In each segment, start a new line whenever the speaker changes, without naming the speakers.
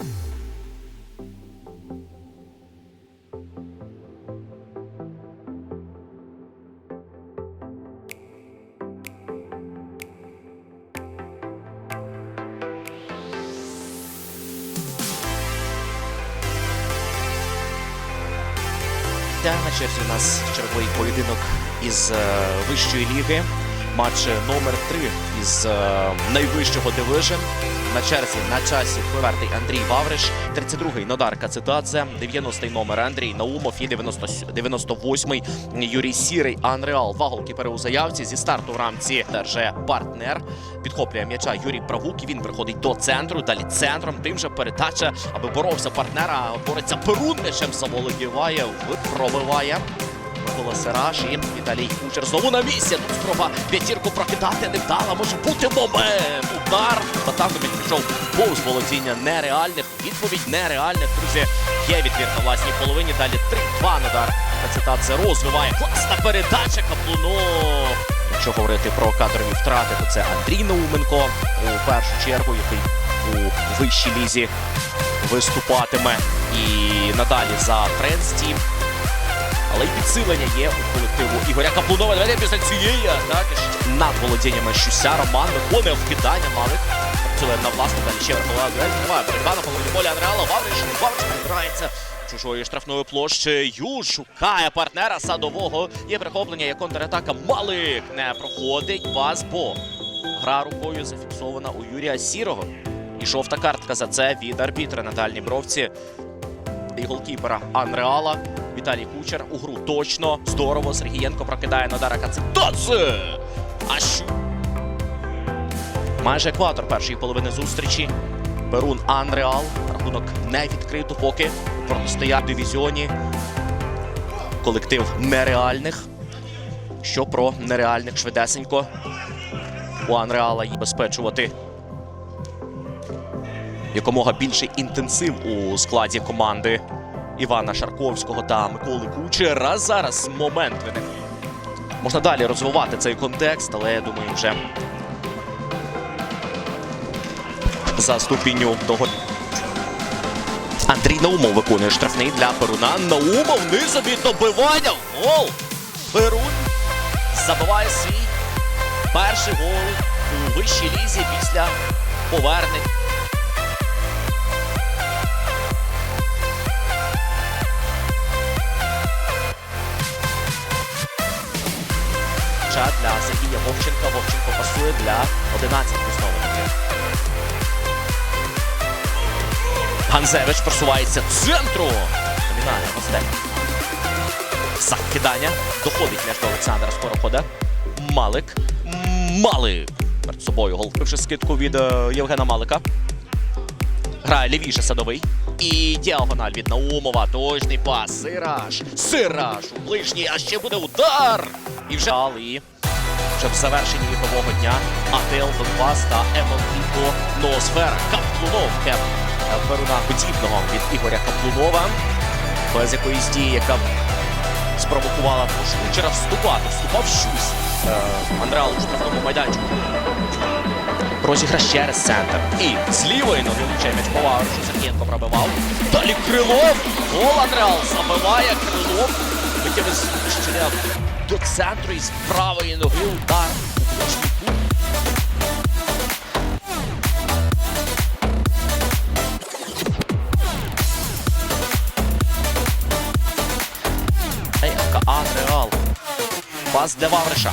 Та на черзі у нас черговий поєдинок із е, вищої ліги, матч е, номер 3 із е, найвищого дивижн. На черзі на часі четвертий Андрій Вавриш, 32-й Нодар Кацитадзе, 90-й номер Андрій Наумов і 90 98-й Юрій Сірий. Анреал два голкіпери у заявці зі старту в рамці держи партнер. Підхоплює м'яча Юрій Правук. і Він приходить до центру. Далі центром. Тим же передача, аби боровся партнера. Бореться Перун м'ячем заволодіває, пробиває. Микола Сираж і Віталій Кучер знову на місці. Тут спроба п'ятірку прокидати не вдала. Може бути момент. Удар. Батанкович пішов повз володіння нереальних. Відповідь нереальних. Друзі, є відбір на власній половині. Далі 3-2 Нодар. Цитат розвиває. Класна передача Каплунов. Якщо говорити про кадрові втрати, то це Андрій Науменко у першу чергу, який у вищій лізі виступатиме. І надалі за Френстім. Але й підсилення є у колективу Ігоря Каплунова. Давайте після цієї атаки над володіннями Щуся. Роман виконує вкидання Малик. Працює на власну, далі ще верхова дуель. Триває боротьба на половині поля Анреала. Вавриш. Вавриш прибирається чужою штрафною площею. Шукає партнера садового. Є перехоплення, є контратака. Малик не проходить пас, бо гра рукою зафіксована у Юрія Сірого. І жовта картка за це від арбітра на дальній бровці і голкіпера Анреала. Віталій Кучер у гру точно. Здорово. Сергієнко прокидає Нодара Кацитоце. А що? Майже екватор першої половини зустрічі. Перун Анреал. Рахунок не відкрито поки. Протистоять дивізіоні. Колектив нереальних. Що про нереальних швидесенько. У Анреала їй безпечувати якомога більший інтенсив у складі команди Івана Шарковського та Миколи Кучера. Зараз момент виник. Можна далі розвивати цей контекст, але я думаю, вже за ступінню того. Андрій Наумов виконує штрафний для Перуна. Наумов низом від добивання. Гол! Перун забиває свій перший гол у вищій лізі після повернень. Ча для Сергія Вовченка. Вовченко пасує для 11 основників. Ганзевич просувається центру. Номінальне гостей. Закидання. Доходить м'яч до Олександра Скорохода. Малик. Малик. Перед собою гол. Вивши скидку від Євгена Малика. Грає лівіше садовий. І діагональ від Наумова. Точний пас. Сираж. Сираж. У ближній. А ще буде удар. І вже і вже в завершенні ігрового дня АТЛ Донбас та МЛК Ноосфера. Каплунов кеп Перуна подібного від Ігоря Каплунова. Без якоїсь дії, яка спровокувала Шкучера вступати. Вступав щось. Е, Андреал у майданчику. Розіграш через центр. І з лівої ноги влучає м'яч по Вавришу. Сергієнко пробивав. Далі Крилов. Гол Андреал забиває Крилов. Витягли ще до центру і з правої ноги удар Реал. Пас для Вавриша.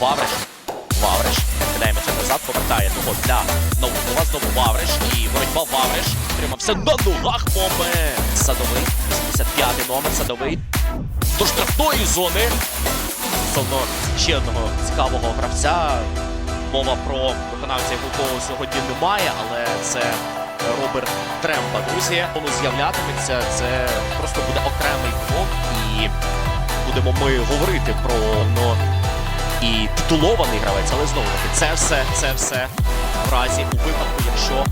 Вавриш. Вавриш. Кидає м'яча назад, повертає того для Наумова. Знову Вавриш. І боротьба Вавриш. Тримався на ногах момент. Садовий. 85-й номер. Садовий. До штрафної зони. Стосовно ще одного цікавого гравця. Мова про виконавця, якого сьогодні немає, але це Роберт Тремба. Друзі, воно з'являтиметься. Це просто буде окремий блок. І будемо ми говорити про ну, і титулований гравець, але знову таки, це все, це все в разі у випадку, якщо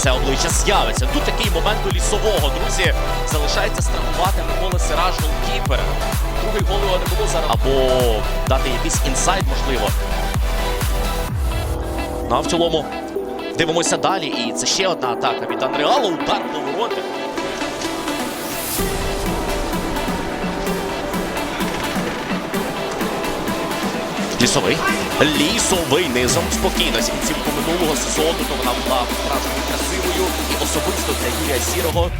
це обличчя з'явиться. Тут такий момент у лісового, друзі. Залишається страхувати Микола Сираж голкіпера. Другий гол його не було зараз. Або дати якийсь інсайт, можливо. Ну а в цілому дивимося далі. І це ще одна атака від Анреала. Удар по вороти. Лісовий. Лісовий низом спокійно. З кінцівку минулого сезону, то вона була справжньою красивою і особисто для Юрія Сірого.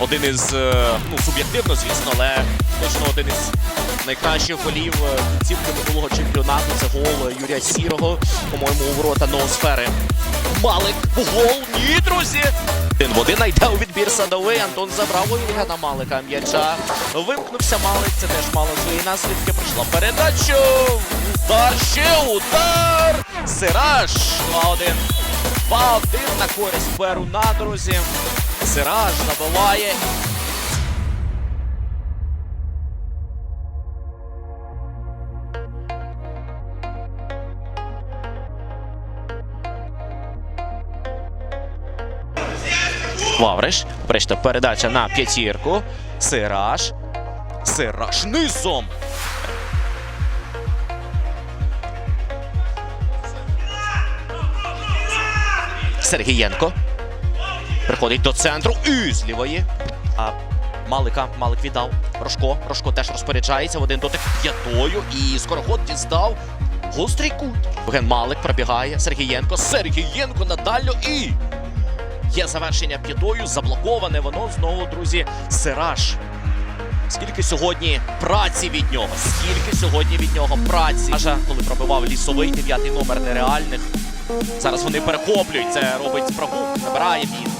один із е, ну суб'єктивно, звісно, але точно один із найкращих голів е, кінцівки минулого чемпіонату. Це гол Юрія Сірого, по-моєму, у ворота ноосфери. Малик гол. Ні, друзі! Один в один йде у відбір садовий. Антон забрав у Євгена Малика м'яча. Вимкнувся Малик. Це теж мало свої наслідки. Прийшла передача. Удар ще удар. Сираж 2-1. 2-1 на користь Перуна, друзі. Сираж забиває. Вавриш. Брешта передача на п'ятірку. Сираж. Сираж низом. Сергієнко. Приходить до центру і з лівої. А Малика, Малик віддав. Рожко. Рожко теж розпоряджається в один дотик п'ятою. І скороход дістав. Гострий кут. Ген Малик пробігає. Сергієнко. Сергієнко надально і. Є завершення п'ятою. Заблоковане воно знову, друзі. Сираж. Скільки сьогодні праці від нього? Скільки сьогодні від нього праці? Аже, коли пробивав лісовий дев'ятий номер нереальних. Зараз вони перехоплюють. Це робить справу. Забирає він.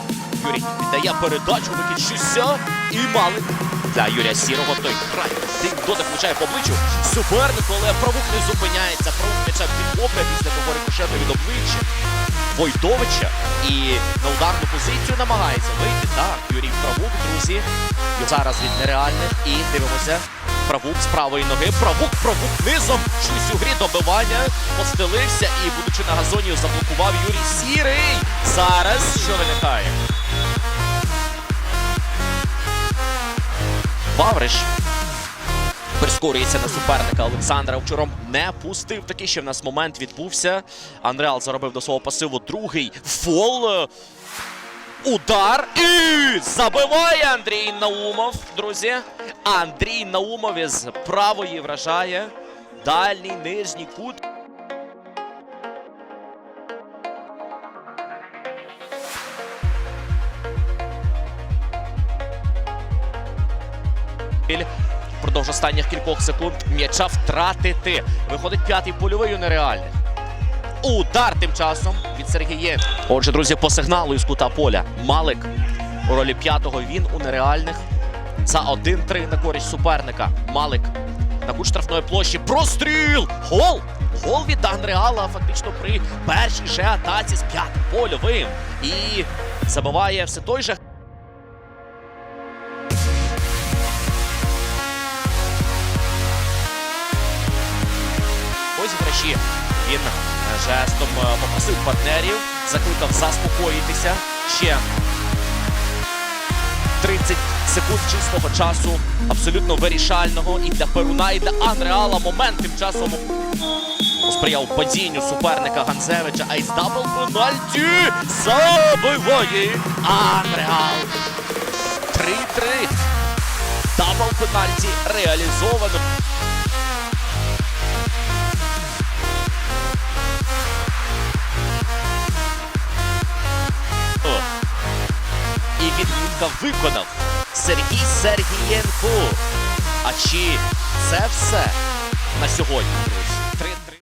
Юрій віддає передачу, викид щуся і малик. Для Юрія Сірого той край. Тим дотик влучає по обличчю. Супернику, але правук не зупиняється. Правук м'яча підхоплює після того рикошету від обличчя. Войтовича і на ударну позицію намагається вийти. Так, Юрій Правук, друзі. Зараз від нереальних. І дивимося. Правук з правої ноги. Правук, правук низом. Щось у грі добивання. Постелився і, будучи на газоні, заблокував Юрій Сірий. Зараз що виникає? Вавриш прискорюється на суперника Олександра. Вчором не пустив. Такий ще в нас момент відбувся. Анреал заробив до свого пасиву другий фол. Удар і забиває Андрій Наумов, друзі. Андрій Наумов із правої вражає. Дальній нижній кут. Впродовж останніх кількох секунд м'яча втратити. Виходить п'ятий польовий у нереальних. Удар тим часом від Сергія. Отже, друзі, по сигналу із кута поля. Малик у ролі п'ятого. Він у нереальних. За 1-3 на користь суперника. Малик на кут штрафної площі. Простріл! Гол! Гол від Анреала фактично при першій же атаці з п'ятим польовим. І забиває все той же. розіграші. Він е, жестом е, попросив партнерів, закликав заспокоїтися. Ще 30 секунд чистого часу, абсолютно вирішального і для Перуна, і для Анреала. Момент тим часом посприяв падінню суперника Ганзевича. А із дабл пенальті забиває Анреал. 3-3. Дабл пенальті реалізовано. Виконав Сергій Сергієнко. А чи це все на сьогодні?